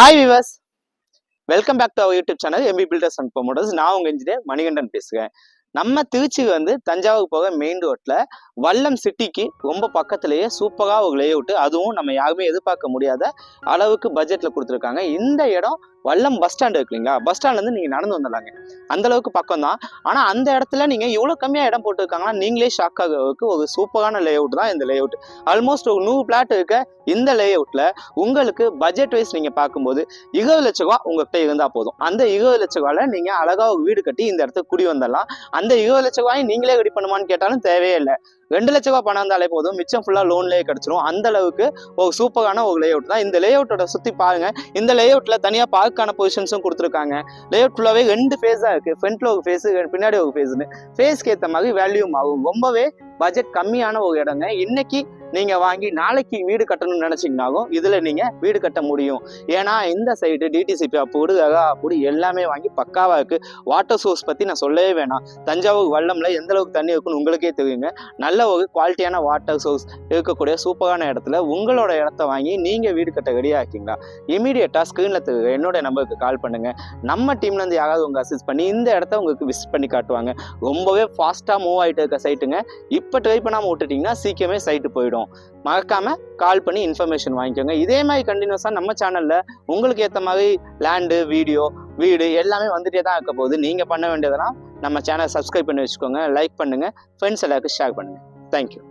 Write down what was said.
Hi Vilas welcome back to our YouTube channel M P builders and promoters நான் உங்கள் engineer Manikandan பேசுகிறேன் நம்ம திருச்சிக்கு வந்து தஞ்சாவூர் போக மெயின் ரோட்டில் வல்லம் சிட்டிக்கு ரொம்ப பக்கத்துலேயே சூப்பராக ஒரு லேஅவுட் அதுவும் நம்ம யாருமே எதிர்பார்க்க முடியாத அளவுக்கு பட்ஜெட்டில் கொடுத்துருக்காங்க. இந்த இடம் வல்லம் பஸ் ஸ்டாண்ட் இருக்கு இல்லைங்களா? பஸ் ஸ்டாண்ட்லேருந்து நீங்கள் நடந்து வந்துடலாங்க. அந்த அளவுக்கு பக்கம் தான். ஆனால் அந்த இடத்துல நீங்கள் இவ்வளோ கம்மியாக இடம் போட்டிருக்காங்கன்னா நீங்களே ஷாக் ஆகிறதுக்கு ஒரு சூப்பரான லேஅவுட் தான் இந்த லேஅவுட் ஆல்மோஸ்ட் ஒரு நூறு பிளாட் இருக்க இந்த லேஅவுட்டில் உங்களுக்கு பட்ஜெட் வைஸ் நீங்கள் பார்க்கும்போது இருபது லட்ச ரூபா உங்கள்கிட்ட இருந்தால் போதும். அந்த இருபது லட்ச ரூபாயில நீங்கள் அழகாக ஒரு வீடு கட்டி இந்த இடத்துக்கு குடி வந்துடலாம். அந்த இருபது லட்ச ரூபாயை நீங்களே ரெடி பண்ணுமான்னு கேட்டாலும் தேவையே இல்லை. ரெண்டு லட்ச ரூபாய் பணம் இருந்தாலே போதும். மிச்சம் ஃபுல்லாக லோன்லேயே கிடச்சிரும். அந்த அளவுக்கு ஒரு சூப்பரான ஒரு லேஅவுட் தான். இந்த லேஅவுட்டோட சுற்றி பாருங்கள் இந்த லேஅவுட்டில் தனியாக ஒர்க்கான பொசிஷன்ஸும் கொடுத்துருக்காங்க. லேஅவுட் ஃபுல்லாகவே ரெண்டு ஃபேஸாக இருக்குது ஃப்ரண்ட்டில் ஒரு ஃபேஸு பின்னாடி ஒரு ஃபேஸ்னு ஃபேஸ்க்கு ஏற்ற மாதிரி வேல்யூம் ஆகும். ரொம்பவே பட்ஜெட் கம்மியான ஒரு இடங்க. இன்னைக்கு நீங்க வாங்கி நாளைக்கு வீடு கட்டணும்னு நினைச்சீங்கனாலும் இதுல நீங்க வீடு கட்ட முடியும். ஏன்னா இந்த சைடு டிடிசிபி அப்போடு அப்படி எல்லாமே வாங்கி பக்காவா இருக்கு. வாட்டர் சோர்ஸ் பத்தி நான் சொல்லவே வேணாம். தஞ்சாவூர் வல்லம்ல எந்த அளவுக்கு தண்ணி இருக்குன்னு உங்களுக்கே தெரியுங்க. நல்ல ஒரு குவாலிட்டியான வாட்டர் சோர்ஸ் இருக்கக்கூடிய சூப்பரான இடத்துல உங்களோட இடத்த வாங்கி நீங்க வீடு கட்ட ரெடியா இருக்கீங்களா? இமீடியட்டா ஸ்கிரீன்ல தெரியுங்க என்னோட நம்பருக்கு கால் பண்ணுங்க. நம்ம டீம்ல இருந்து யாராவது உங்க அசிஸ்ட் பண்ணி இந்த இடத்த உங்களுக்கு விசிட் பண்ணி காட்டுவாங்க. ரொம்பவே ஃபாஸ்டா மூவ் ஆயிட்டு இருக்க சைட்டுங்க இப்போ ட்ரை பண்ணாமல் விட்டுட்டிங்கன்னா சீக்கிரமே சைட்டு போயிடும். மறக்காம கால் பண்ணி இன்ஃபர்மேஷன் வாங்கிக்கோங்க. இதே மாதிரி கண்டினியூஸாக நம்ம சேனலில் உங்களுக்கு ஏற்ற மாதிரி லேண்டு வீடியோ வீடு எல்லாமே வந்துட்டே தான் இருக்க போகுது. நீங்கள் பண்ண வேண்டியதெல்லாம் நம்ம சேனல் சப்ஸ்கிரைப் பண்ணி வச்சுக்கோங்க. லைக் பண்ணுங்கள் ஃப்ரெண்ட்ஸ் எல்லாருக்கும் ஷேர் பண்ணுங்கள் தேங்க்யூ